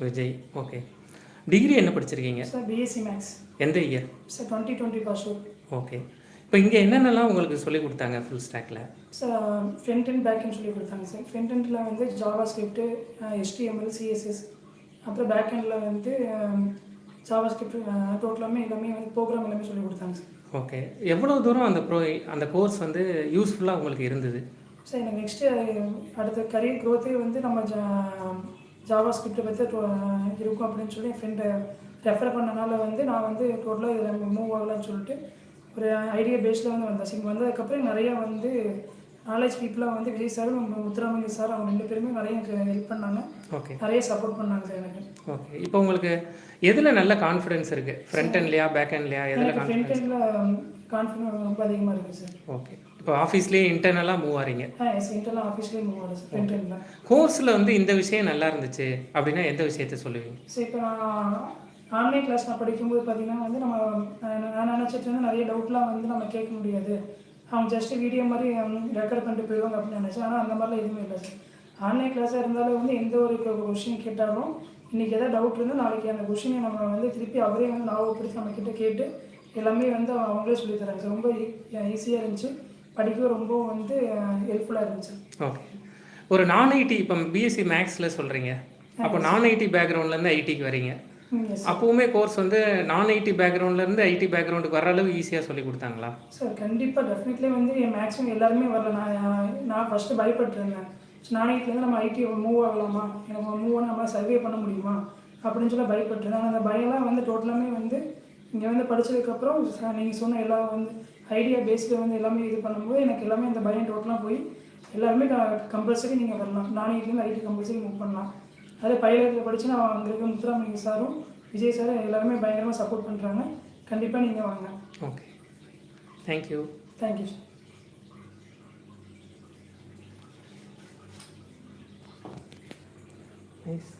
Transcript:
Vijay. Okay degree என்ன படிச்சிருக்கீங்க? Sir BSc maths எந்த year sir twenty twenty pass okay இப்போ இங்கே என்னென்னலாம் உங்களுக்கு சொல்லி கொடுத்தாங்க ஃபுல் ஸ்டாக்கில் சார் ஃப்ரண்ட் அண்ட் பேக் சொல்லி கொடுத்தாங்க சார் ஃப்ரண்ட் எண்டில் வந்து ஜாவா ஸ்கிரிப்ட் HTML சிஎஸ்எஸ் அப்புறம் பேக் எண்டில் வந்து ஜாவா ஸ்கிரிப்ட் டோட்டலாமே எல்லாமே வந்து ப்ரோக்ராம் எல்லாமே சொல்லி கொடுத்தாங்க சார் ஓகே எவ்வளோ தூரம் அந்த ப்ரோ அந்த கோர்ஸ் வந்து யூஸ்ஃபுல்லாக உங்களுக்கு இருந்தது? சார் எனக்கு நெக்ஸ்ட்டு அடுத்த கரியர் க்ரோத்தே வந்து நம்ம ஜா ஜாவா ஸ்கிரிப்டை பற்றி இருக்கும் அப்படின்னு சொல்லி என் ஃப்ரெண்டை ரெஃபர் பண்ணனால வந்து நான் வந்து டோட்டலாக இதில் மூவ் ஆகலாம்னு சொல்லிட்டு ஒரு ஐடியா பேஸில் வந்து வந்தேன். இங்கே வந்ததுக்கப்புறம் நிறையா வந்து நாலேஜ் பீப்புளாக வந்து விஜய் சார் முத்துராமலிங்க சார் அவங்க ரெண்டு பேருமே நிறைய ஹெல்ப் பண்ணாங்க. ஓகே நிறைய சப்போர்ட் பண்ணாங்க சார் எனக்கு. ஓகே இப்போ உங்களுக்கு எதில் நல்ல கான்ஃபிடன்ஸ் இருக்குது ஃப்ரண்ட் எண்ட்லையா பேக் எண்ட்லையா எதில் ஃப்ரண்ட் எண்டில் கான்ஃபிடன்ஸ் ரொம்ப அதிகமாக இருக்குது சார் ஓகே இப்போ ஆஃபீஸ்லேயே இன்டர்னலாக மூவ் ஆறீங்க. இன்டர்லாம் ஆஃபீஸ்லேயே மூவ் ஆகுது ஃப்ரண்ட் எண்டில் கோர்ஸில் வந்து இந்த விஷயம் நல்லா இருந்துச்சு அப்படின்னா எந்த விஷயத்த சொல்லுவீங்க? ஸோ இப்போ நான் ஆன்லைன் கிளாஸ் நான் படிக்கும்போது பார்த்தீங்கன்னா வந்து நம்ம நான் நான் நினச்சிட்டு இருந்தேன் நிறைய டவுட்லாம் வந்து நம்ம கேட்க முடியாது. அவங்க ஜஸ்ட் வீடியோ மாதிரி ரெக்கார்ட் பண்ணிட்டு போயிடுவாங்க அப்படின்னு நினச்சேன். ஆனால் அந்த மாதிரிலாம் எதுவுமே இல்லை சார் ஆன்லைன் கிளாஸாக இருந்தாலும் வந்து எந்த ஒரு கொஷின் கேட்டாலும் இன்றைக்கி எதாவது டவுட் இருந்தால் நாளைக்கு அந்த கொஷினை நம்ம வந்து திருப்பி அவரே வந்து ஞாபகப்படுத்தி நம்ம கிட்ட கேட்டு எல்லாமே வந்து அவங்களே சொல்லித் தராங்க சார் ரொம்ப ஈஸியாக இருந்துச்சு. படிக்க ரொம்ப வந்து ஹெல்ப்ஃபுல்லாக இருந்துச்சு. ஓகே ஒரு நான் ஐடி இப்போ பிஎஸ்சி மேக்ஸில் சொல்கிறீங்க அப்போ நான் ஐடி பேக்ரவுண்ட்லேருந்து ஐடிக்கு வரீங்க. அப்போவுமே கோர்ஸ் வந்து நான் ஐடி பேக்ரவுண்ட்லேருந்து ஐடி பேக்ரவுண்டுக்கு வர அளவு ஈஸியாக சொல்லி கொடுத்தாங்களா? சார் கண்டிப்பாக டெஃபினெட்லி வந்து மேக்ஸிமம் எல்லாருமே வரல. நான் நான் ஃபஸ்ட்டு பயப்பட்டுருந்தேன். நாளைக்குலேருந்து நம்ம ஐடி மூவ் ஆகலாமா? நம்ம மூவ் ஆன நம்ம சர்வே பண்ண முடியுமா? அப்படின்னு சொல்லி பயப்பட்டுருந்தேன். ஆனால் அந்த பயம்லாம் வந்து டோட்டலாமே வந்து இங்கே வந்து படித்ததுக்கப்புறம் நீங்கள் சொன்ன எல்லா வந்து ஐடியா பேஸில் வந்து எல்லாமே இது பண்ணும்போது எனக்கு எல்லாமே அந்த பயம் டோட்டலாக போய் எல்லாருமே கம்பல்சரி நீங்கள் வரலாம். நாளைக்குலேருந்து ஐடி கம்பல்சரி மூவ் பண்ணலாம். அதே பைலட்டில் படித்து நான் அங்கே இருக்க முத்துராமலிங்க சாரும் விஜய் சாரும் எல்லாருமே பயங்கரமாக சப்போர்ட் பண்ணுறாங்க கண்டிப்பாக நீங்கள் வாங்க. Okay thank you thank you sir nice